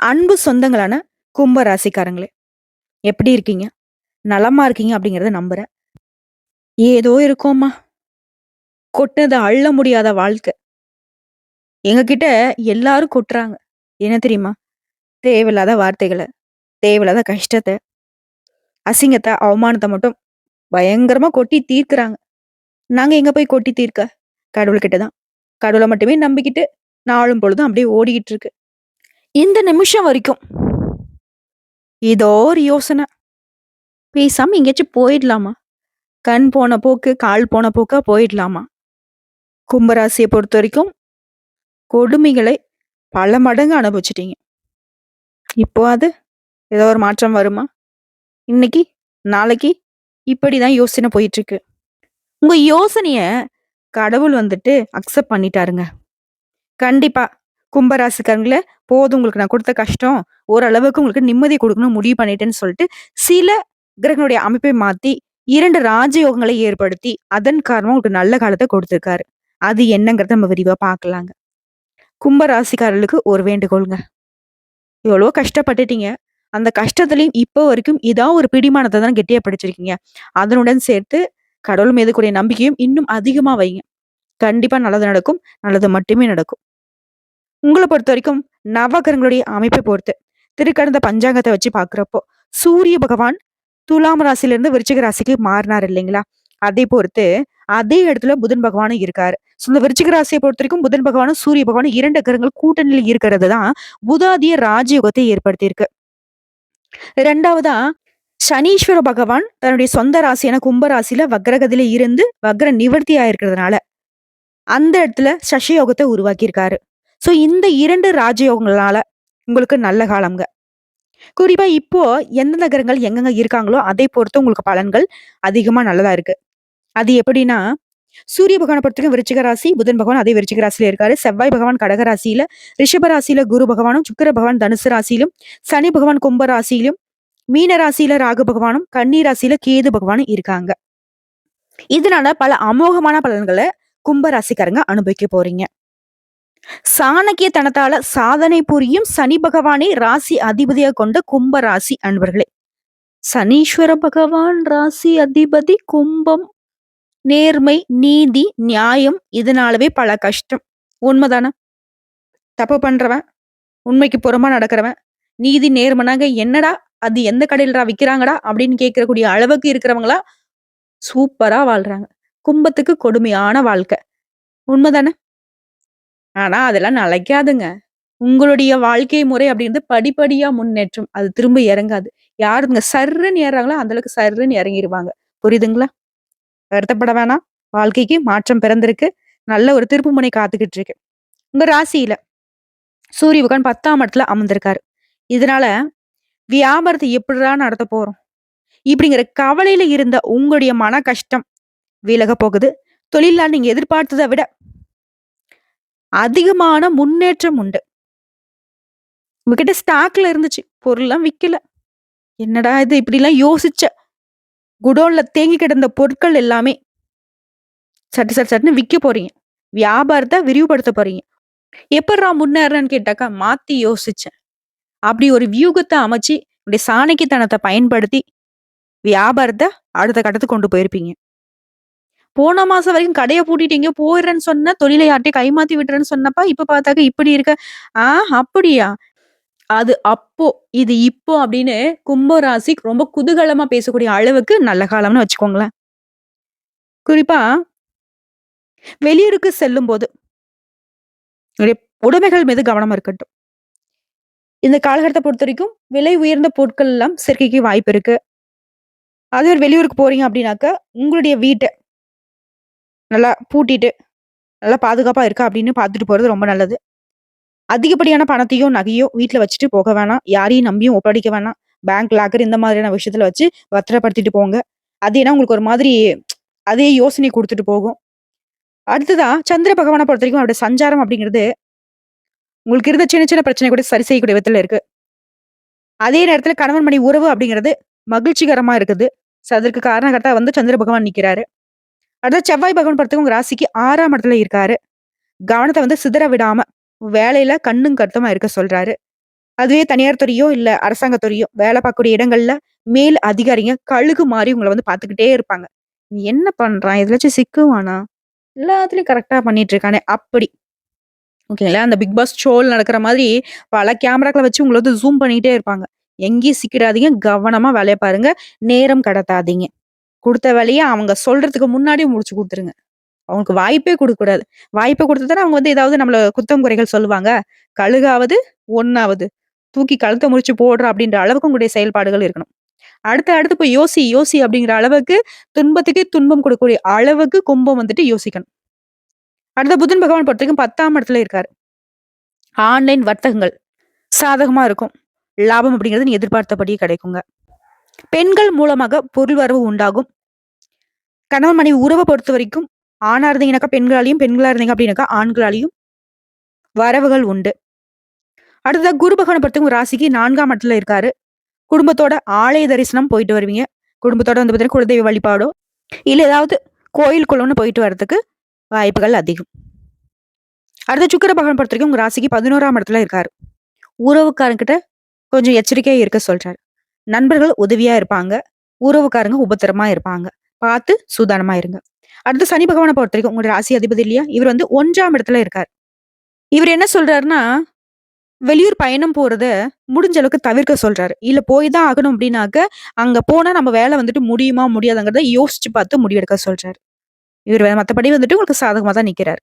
அன்பு சொந்தங்களான கும்ப ராசிக்காரங்களே எப்படி இருக்கீங்க? நலமா இருக்கீங்க அப்படிங்கிறத நம்புறேன். ஏதோ இருக்கோம்மா. கொட்டினதை அள்ள முடியாத வாழ்க்கை. எங்ககிட்ட எல்லாரும் கொட்டுறாங்க. என்ன தெரியுமா? தேவையில்லாத வார்த்தைகளை தேவையில்லாத கஷ்டத்தை அசிங்கத்தை அவமானத்தை மட்டும் பயங்கரமா கொட்டி தீர்க்குறாங்க. நாங்க எங்க போய் கொட்டி தீர்க்க? கடவுள்கிட்ட தான் கடவுளை மட்டுமே நம்பிக்கிட்டு நாளும் பொழுதும் அப்படியே ஓடிக்கிட்டு இருக்கு. இந்த நிமிஷம் வரைக்கும். ஏதோ ஒரு யோசனை. பேசாம எங்கேயாச்சும் போயிடலாமா? கண் போன போக்கு கால் போன போக்கா போயிடலாமா? கும்பராசியை பொறுத்த வரைக்கும் கொடுமைகளை பல மடங்கு அனுபவிச்சிட்டீங்க. இப்போ அது ஏதோ ஒரு மாற்றம் வருமா? இன்னைக்கு நாளைக்கு இப்படி தான் யோசனை போயிட்டு இருக்கு உங்க யோசனைய கடவுள் வந்துட்டு அக்செப்ட் பண்ணிட்டாருங்க. கண்டிப்பா கும்பராசிக்காரங்கள போதும் உங்களுக்கு நான் கொடுத்த கஷ்டம் ஓரளவுக்கு உங்களுக்கு நிம்மதி கொடுக்கணும் முடிவு பண்ணிட்டேன்னு சொல்லிட்டு சில கிரகங்களுடைய அமைப்பை மாத்தி இரண்டு ராஜயோகங்களை ஏற்படுத்தி அதன் காரணமா உங்களுக்கு நல்ல காலத்தை கொடுத்துருக்காரு. அது என்னங்கிறத நம்ம விரிவா பார்க்கலாங்க. கும்ப ராசிக்காரர்களுக்கு ஒரு வேண்டுகோளுங்க. எவ்வளோ கஷ்டப்பட்டுட்டீங்க. அந்த கஷ்டத்துலையும் இப்போ வரைக்கும் இதான் ஒரு பிடிமானத்தை தான் கெட்டியா படிச்சிருக்கீங்க. அதனுடன் சேர்த்து கடவுள் மீது கூடிய நம்பிக்கையும் இன்னும் அதிகமா வைங்க. கண்டிப்பா நல்லது நடக்கும் நல்லது மட்டுமே நடக்கும். உங்களை பொறுத்த வரைக்கும் நவகரங்களுடைய அமைப்பை பொறுத்து. திருக்கடந்த பஞ்சாங்கத்தை வச்சு பார்க்குறப்போ சூரிய பகவான் துலாம் ராசில இருந்து விருச்சிக ராசிக்கு மாறினார் இல்லைங்களா? அதை பொறுத்து அதே இடத்துல புதன் பகவானும் இருக்காரு. ஸோ இந்த விருச்சிக ராசியை பொறுத்த வரைக்கும் புதன் பகவானும் சூரிய பகவானும் இரண்டு கிரகங்கள் கூட்டணியில் இருக்கிறது தான் புதாதிய ராஜயோகத்தை ஏற்படுத்தியிருக்கு. ரெண்டாவதா சனீஸ்வர பகவான் தன்னுடைய சொந்த ராசியான கும்பராசியில வக்ரகதியில இருந்து வக்ர நிவர்த்தி ஆயிருக்கிறதுனால அந்த இடத்துல சசியோகத்தை உருவாக்கியிருக்காரு. ஸோ இந்த இரண்டு ராஜயோகங்களால உங்களுக்கு நல்ல காலம்ங்க. குறிப்பா இப்போ எந்தெந்த கிரகங்கள் எங்கெங்க இருக்காங்களோ அதை பொறுத்து உங்களுக்கு பலன்கள் அதிகமா நல்லதா இருக்கு. அது எப்படின்னா சூரிய பகவானை பொறுத்தவரைக்கும் விருச்சிக ராசி புதன் பகவான் அதே விருச்சிக ராசியில இருக்காரு. செவ்வாய் பகவான் கடக ராசியில ரிஷப ராசியில குரு பகவானும் சுக்கர பகவான் தனுசு ராசியிலும் சனி பகவான் கும்ப ராசியிலும் மீன ராசியில ராகு பகவானும் கன்னி ராசியில கேது பகவானும் இருக்காங்க. இதனால பல அமோகமான பலன்களை கும்ப ராசிக்காரங்க அனுபவிக்க போறீங்க. சாணக்கிய தனத்தால சாதனை புரியும் சனி பகவானை ராசி அதிபதியாக கொண்ட கும்ப ராசி அன்பர்களே. சனீஸ்வர பகவான் ராசி அதிபதி கும்பம் நேர்மை நீதி நியாயம் இதனாலவே பல கஷ்டம். உண்மைதானே? தப்பு பண்றவன் உண்மைக்கு புறமா நடக்கிறவன் நீதி நேர்மனாங்க என்னடா அது எந்த கடையிலடா விற்கிறாங்கடா அப்படின்னு கேட்கக்கூடிய அளவுக்கு இருக்கிறவங்களா சூப்பரா வாழ்றாங்க. கும்பத்துக்கு கொடுமையான வாழ்க்கை. உண்மைதானே? ஆனா அதெல்லாம் நிலைக்காதுங்க உங்களுடைய வாழ்க்கை முறை அப்படின்றது படிப்படியா முன்னேற்றம். அது திரும்ப இறங்காது. யாருங்க சர்ருன்னு ஏறாங்களோ அந்த அளவுக்கு சர்ருன்னு இறங்கிடுவாங்க புரியுதுங்களா? வருத்தப்பட வேணாம். வாழ்க்கைக்கு மாற்றம் பிறந்திருக்கு. நல்ல ஒரு திருப்பு முனை காத்துக்கிட்டு இருக்கு உங்க ராசியில சூரிய பகவான் பத்தாம் இடத்துல அமர்ந்திருக்காரு. இதனால வியாபாரத்தை எப்படிடா நடத்த போறோம்? இப்படிங்கிற கவலையில இருந்த உங்களுடைய மன கஷ்டம் விலக போகுது. தொழிலால் நீங்க எதிர்பார்த்ததை விட அதிகமான முன்னேற்றம் உண்டு. உங்ககிட்ட ஸ்டாக்ல இருந்துச்சு பொருள்லாம் விற்கல என்னடா இது இப்படிலாம் யோசிச்ச. குடோன்ல தேங்கி கிடந்த பொருட்கள் எல்லாமே சட்டு சட்டு சட்டுன்னு விற்க போறீங்க. வியாபாரத்தை விரிவுபடுத்த போறீங்க. எப்படா முன்னேறன்னு கேட்டாக்கா மாத்தி யோசிச்சேன். அப்படி ஒரு வியூகத்தை அமைச்சு இப்படி சாணக்கித்தனத்தை பயன்படுத்தி வியாபாரத்தை அடுத்த கட்டத்துக்கு கொண்டு போயிருப்பீங்க. போன மாசம் வரைக்கும் கடையை பூட்டிட்டீங்க போயிடுறேன்னு சொன்ன தொழிலை யார்ட்டையும் கைமாத்தி விட்டுறேன்னு சொன்னப்பா இப்ப பார்த்தாக்க இப்படி இருக்க? ஆ அப்படியா? அது அப்போ இது இப்போ அப்படின்னு கும்பராசி ரொம்ப குதூகலமா பேசக்கூடிய அளவுக்கு நல்ல காலம்னு வச்சுக்கோங்களேன். குறிப்பா வெளியூருக்கு செல்லும் போது உடைமைகள் மீது கவனமா இருக்கட்டும். இந்த காலகட்டத்தை பொறுத்த வரைக்கும் விலை உயர்ந்த பொருட்கள் எல்லாம் சேர்க்கைக்கு வாய்ப்பு இருக்கு. அதே ஒரு வெளியூருக்கு போறீங்க அப்படின்னாக்க உங்களுடைய வீட்டை நல்லா பூட்டிட்டு நல்லா பாதுகாப்பாக இருக்கா அப்படின்னு பார்த்துட்டு போகிறது ரொம்ப நல்லது. அதிகப்படியான பணத்தையோ நகையோ வீட்டில் வச்சுட்டு போக வேணாம். யாரையும் நம்பியும் ஒப்படைக்க வேணாம். பேங்க் லாக்கர் இந்த மாதிரியான விஷயத்துல வச்சு பத்திரப்படுத்திட்டு போங்க. அது ஏன்னா உங்களுக்கு ஒரு மாதிரி அதே யோசனை கொடுத்துட்டு போகும். அடுத்ததா சந்திர பகவானை பொறுத்த வரைக்கும் அவருடைய சஞ்சாரம் அப்படிங்கிறது உங்களுக்கு இருந்த சின்ன சின்ன பிரச்சனை கூட சரி செய்யக்கூடிய விதத்துல இருக்கு. அதே நேரத்துல கணவன் மணி உறவு அப்படிங்கிறது மகிழ்ச்சிகரமா இருக்குது. ஸோ அதற்கு காரணகர்த்தா வந்து சந்திர பகவான் நிக்கிறாரு. அடுத்து செவ்வாய் பகவான் படத்துக்கு உங்க ராசிக்கு ஆறாம் இடத்துல இருக்காரு கவனத்தை வந்து சிதற விடாம வேலையில கண்ணும் கருத்துமா இருக்க சொல்றாரு அதுவே தனியார் துறையோ இல்ல அரசாங்க துறையோ வேலை பார்க்கக்கூடிய இடங்கள்ல மேல் அதிகாரிங்க கழுகு மாறி உங்கள வந்து பாத்துக்கிட்டே இருப்பாங்க. "நீ என்ன பண்றான்? எதுலாச்சும் சிக்குவானா? எல்லாத்துலயும் கரெக்டா பண்ணிட்டு இருக்கானே!" அப்படி. ஓகேங்களா? அந்த பிக் பாஸ் ஷோல் நடக்கிற மாதிரி பல கேமராக்கள வச்சு உங்கள வந்து ஜூம் பண்ணிட்டே இருப்பாங்க. எங்கேயும் சிக்கிடாதீங்க. கவனமா வேலைய பாருங்க. நேரம் கடத்தாதீங்க. கொடுத்த வேலையை அவங்க சொல்றதுக்கு முன்னாடியே முடிச்சு கொடுத்துருங்க அவங்களுக்கு வாய்ப்பே கொடுக்கக்கூடாது வாய்ப்பை குடுத்தா அவங்க வந்து ஏதாவது நம்மள குத்தம், குறைகள் சொல்லுவாங்க. கழுகாவது, ஒன்னாவது தூக்கி கழுத்தை முடிச்சு போடுற அப்படின்ற அளவுக்கு உங்களுடைய செயல்பாடுகள் இருக்கணும். அடுத்து அடுத்து போய் யோசி, யோசி அப்படிங்கிற அளவுக்கு துன்பத்துக்கே துன்பம் கொடுக்கக்கூடிய அளவுக்கு கும்பம் வந்துட்டு யோசிக்கணும். அடுத்த புதன் பகவான் பொறுத்தவரைக்கும் 10ஆம் இடத்துல இருக்காரு. ஆன்லைன் வர்த்தகங்கள் சாதகமா இருக்கும். லாபம் அப்படிங்கிறது நீ எதிர்பார்த்தபடியே கிடைக்குங்க. பெண்கள் மூலமாக பொருள் வரவு உண்டாகும். கணவன் மனைவி பொறுத்த வரைக்கும் ஆணா இருந்தீங்கன்னாக்கா பெண்களாலையும் பெண்களா இருந்தீங்க அப்படின்னாக்கா ஆண்களாலையும் வரவுகள் உண்டு. அடுத்த குரு பகவான பொறுத்தவங்க ராசிக்கு நான்காம் இடத்துல இருக்காரு. குடும்பத்தோட ஆலய தரிசனம் போயிட்டு வருவீங்க. குடும்பத்தோட வந்து பார்த்தீங்கன்னா, குலதெய்வ வழிபாடோ, இல்லை ஏதாவது கோயில் குளம்னு போயிட்டு வரதுக்கு வாய்ப்புகள் அதிகம். அடுத்த சுக்கிர பகவான் பொறுத்தவரைக்கும் உங்க ராசிக்கு 11ஆம் இடத்துல இருக்காரு. உறவுக்காரங்கிட்ட கொஞ்சம் எச்சரிக்கையா இருக்க சொல்றாரு. நண்பர்கள் உதவியா இருப்பாங்க. உறவுக்காரங்க உபத்திரமா இருப்பாங்க. பார்த்து சூதானமா இருங்க. அடுத்து சனி பகவான பொறுத்தவரைக்கும் உங்களுடைய ராசி அதிபதி இல்லையா? இவர் வந்து ஒன்றாம் இடத்துல இருக்கார் இவர் என்ன சொல்றாருன்னா, வெளியூர் பயணம் போறத முடிஞ்ச அளவுக்கு தவிர்க்க சொல்றாரு. இல்ல போய் தான் ஆகணும் அப்படின்னாக்க, அங்க போனா நம்ம வேலை வந்துட்டு முடியுமா? முடியாதுங்கிறத யோசிச்சு பார்த்து முடிவெடுக்க சொல்றாரு. இவர் மற்றபடி வந்துட்டு உங்களுக்கு சாதகமா தான் நிக்கிறாரு.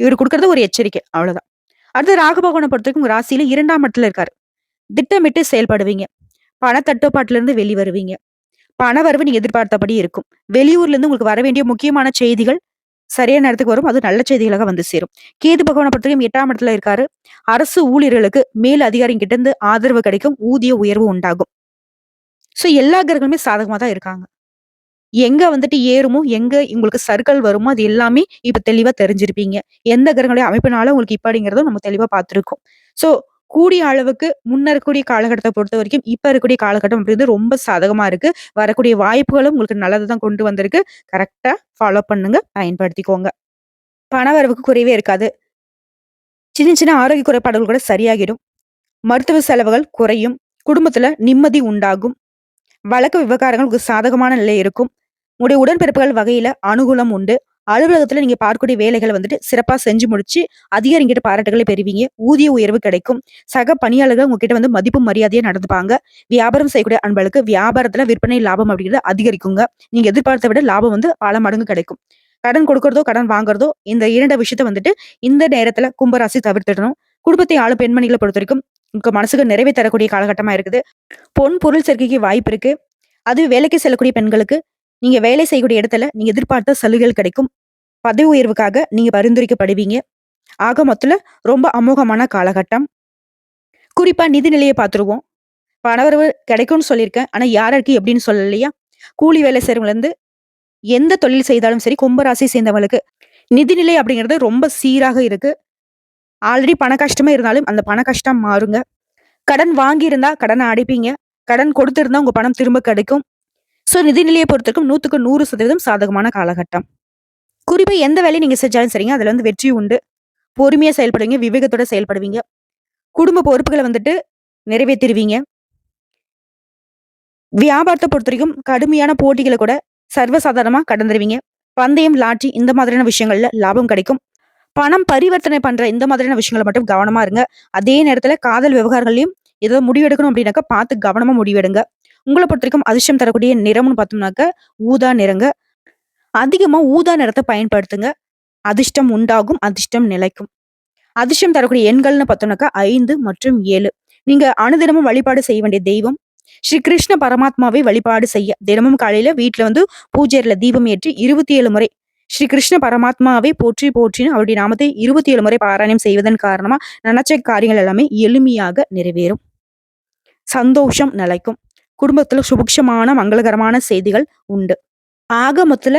இவர் கொடுக்கறது ஒரு எச்சரிக்கை. அவ்வளவுதான். அடுத்து ராகபகவனை பொறுத்த பொறுத்தவரைக்கும் உங்கள் ராசியில இரண்டாம் இடத்துல இருக்காரு. திட்டமிட்டு செயல்படுவீங்க. பண தட்டுப்பாட்டுல வெளி வருவீங்க. பண வரவு நீங்க எதிர்பார்த்தபடி இருக்கும். வெளியூர்ல இருந்து உங்களுக்கு வர வேண்டிய முக்கியமான செய்திகள் சரியான நேரத்துக்கு வரும். அது நல்ல செய்திகளாக வந்து சேரும். கேது பகவான பொறுத்தவரைக்கும் எட்டாம் இடத்துல இருக்காரு. அரசு ஊழியர்களுக்கு மேல் அதிகாரிங்க கிட்ட இருந்து ஆதரவு கிடைக்கும். ஊதிய உயர்வு உண்டாகும். ஸோ எல்லா கிரகங்களுமே சாதகமாக தான் இருக்காங்க. எங்க வந்துட்டு ஏறுமோ, எங்க உங்களுக்கு சறுக்கல் வருமோ, அது எல்லாமே இப்ப தெளிவா தெரிஞ்சிருப்பீங்க. எந்த கிரகங்களுடைய அமைப்பினால உங்களுக்கு இப்படிங்கிறதும் நம்ம தெளிவா பார்த்துருக்கோம் ஸோ கூடிய அளவுக்கு முன்ன இருக்கக்கூடிய காலகட்டத்தை பொறுத்த வரைக்கும் இப்ப இருக்கக்கூடிய காலகட்டம் அப்படின்றது ரொம்ப சாதகமா இருக்கு. வரக்கூடிய வாய்ப்புகளும் உங்களுக்கு நல்லதை தான் கொண்டு வந்திருக்கு. கரெக்டா ஃபாலோ பண்ணுங்க. பயன்படுத்திக்கோங்க. பண வரவுக்கு குறைவே இருக்காது. சின்ன சின்ன ஆரோக்கிய குறைபாடுகள் கூட சரியாகிடும். மருத்துவ செலவுகள் குறையும். குடும்பத்துல நிம்மதி உண்டாகும். வழக்கு விவகாரங்கள் உங்களுக்கு சாதகமான நிலை இருக்கும். உங்களுடைய உடன்பிறப்புகள் வகையில அனுகூலம் உண்டு. அலுவலகத்துல நீங்க பார்க்கக்கூடிய வேலைகளை வந்துட்டு சிறப்பா செஞ்சு முடிச்சு, அதிகாரிங்கிட்ட பாராட்டுகளை பெறுவீங்க. ஊதிய உயர்வு கிடைக்கும். சக பணியாளர்கள் உங்ககிட்ட வந்து மதிப்பு மரியாதையா நடந்துப்பாங்க. வியாபாரம் செய்யக்கூடிய அன்பளுக்கு வியாபாரத்துல விற்பனை லாபம் அப்படிங்கிறது அதிகரிக்குங்க. நீங்க எதிர்பார்த்த விட லாபம் வந்து பல மடங்கு கிடைக்கும். கடன் கொடுக்கறதோ கடன் வாங்குறதோ இந்த இரண்டு விஷயத்த வந்துட்டு இந்த நேரத்துல கும்பராசி தவிர்த்துடணும் குடும்பத்தை ஆளும் பொறுத்த வரைக்கும் உங்க மனசுக்கு நிறைவே தரக்கூடிய காலகட்டமா இருக்குது. பொன், பொருள் சேர்க்கைக்கு வாய்ப்பு இருக்கு. அது வேலைக்கு செல்லக்கூடிய பெண்களுக்கு, நீங்க வேலை செய்யக்கூடிய இடத்துல நீங்க எதிர்பார்த்த சலுகைகள் கிடைக்கும். பதவி உயர்வுக்காக நீங்க பரிந்துரைக்கப்படுவீங்க. ஆக மொத்தத்துல ரொம்ப அமோகமான காலகட்டம். குறிப்பா நிதிநிலையை பார்த்துருவோம். பணவரவு கிடைக்கும்னு சொல்லியிருக்கேன். ஆனா யாருக்கு எப்படின்னு சொல்லலையா? கூலி வேலை செய்றவங்கல இருந்து எந்த தொழில் செய்தாலும் சரி, கும்பராசியை சேர்ந்தவங்களுக்கு நிதிநிலை அப்படிங்கிறது ரொம்ப சீராக இருக்கு. ஆல்ரெடி பண கஷ்டமே இருந்தாலும் அந்த பண கஷ்டம் மாறுங்க. கடன் வாங்கியிருந்தா கடனை அடைப்பீங்க. கடன் கொடுத்திருந்தா உங்க பணம் திரும்ப கிடைக்கும். ஸோ நிதிநிலையை பொறுத்தவரைக்கும் 100க்கு 100% சாதகமான காலகட்டம். குறிப்பாக எந்த வேலையை நீங்கள் செஞ்சாலும் சரிங்க, அதில் வந்து வெற்றி உண்டு. பொறுமையாக செயல்படுவீங்க. விவேகத்தோட செயல்படுவீங்க. குடும்ப பொறுப்புகளை வந்துட்டு நிறைவேற்றிடுவீங்க வியாபாரத்தை பொறுத்த பொறுத்தவரைக்கும் கடுமையான போட்டிகளை கூட சர்வசாதாரணமாக கடந்துருவீங்க. பந்தயம், லாட்டி இந்த மாதிரியான விஷயங்கள்ல லாபம் கிடைக்கும். பணம் பரிவர்த்தனை பண்ற இந்த மாதிரியான விஷயங்களை மட்டும் கவனமா இருங்க. அதே நேரத்துல காதல் விவகாரங்களையும் ஏதாவது முடிவெடுக்கணும் அப்படின்னாக்கா பார்த்து கவனமா முடிவெடுங்க. உங்களை பொறுத்தவரைக்கும் அதிர்ஷ்டம் தரக்கூடிய நிறம்னு பார்த்தோம்னாக்க ஊதா நிறங்க. அதிகமா ஊதா நிறத்தை பயன்படுத்துங்க. அதிர்ஷ்டம் உண்டாகும். அதிர்ஷ்டம் நிலைக்கும். அதிர்ஷ்டம் தரக்கூடிய எண்கள்னு பார்த்தோம்னாக்கா ஐந்து மற்றும் ஏழு நீங்க அனுதினமும் வழிபாடு செய்ய வேண்டிய தெய்வம் ஸ்ரீ கிருஷ்ண பரமாத்மாவை வழிபாடு செய்ய தினமும் காலையில வீட்டுல வந்து பூஜையில தீபம் ஏற்றி 27 முறை ஸ்ரீ கிருஷ்ண பரமாத்மாவை போற்றி போற்றின்னு அவருடைய நாமத்தை 27 முறை பாராயணம் செய்வதன் காரணமா நினைச்ச காரியங்கள் எல்லாமே எளிமையாக நிறைவேறும். சந்தோஷம் நிலைக்கும். குடும்பத்துல சுபிக்ஷமான மங்களகரமான செய்திகள் உண்டு. ஆக மொத்தத்துல